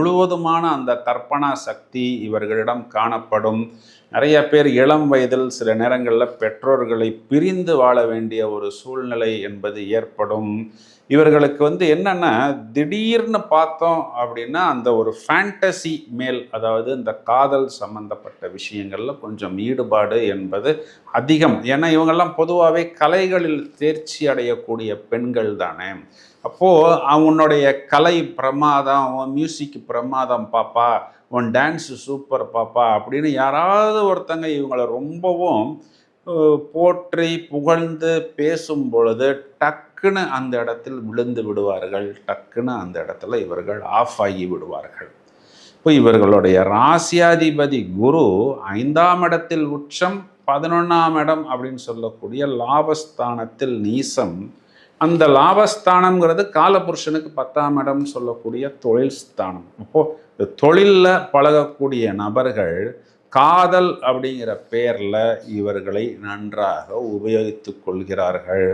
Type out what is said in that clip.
முழுவதுமான அந்த கற்பனா சக்தி இவர்களிடம் காணப்படும். நிறைய பேர் இளம் வயதில் சில நேரங்களில் பெற்றோர்களை பிரிந்து வாழ வேண்டிய ஒரு சூழ்நிலை என்பது ஏற்படும். இவர்களுக்கு வந்து என்னென்னா திடீர்னு பார்த்தோம் அப்படின்னா அந்த ஒரு ஃபேண்டசி மேல் அதாவது இந்த காதல் சம்பந்தப்பட்ட விஷயங்களில் கொஞ்சம் ஈடுபாடு என்பது அதிகம். ஏன்னா இவங்கெல்லாம் பொதுவாகவே கலைகளில் தேர்ச்சி அடையக்கூடிய பெண்கள் தானே. அப்போது அவனுடைய கலை பிரமாதம் அவன் மியூசிக் பிரமாதம் பாப்பா. உன் டான்ஸு சூப்பர் பாப்பா. அப்படின்னு யாராவது ஒருத்தங்க இவங்களை ரொம்பவும் போற்றி புகழ்ந்து பேசும் பொழுது டக்குன்னு அந்த இடத்தில் விழுந்து விடுவார்கள். டக்குன்னு அந்த இடத்துல இவர்கள் ஆஃப் ஆகி விடுவார்கள். இப்போ இவர்களுடைய ராசியாதிபதி குரு ஐந்தாம் இடத்தில் உச்சம் பதினொன்றாம் இடம் அப்படின்னு சொல்லக்கூடிய லாபஸ்தானத்தில் நீசம் அந்த லாபஸ்தானம்ங்கிறது காலபுருஷனுக்கு பத்தாம் இடம் சொல்லக்கூடிய தொழில் ஸ்தானம். அப்போது தொழிலில் பழகக்கூடிய நபர்கள் காதல் அப்படிங்கிற பெயரில் இவர்களை நன்றாக உபயோகித்து கொள்கிறார்கள்.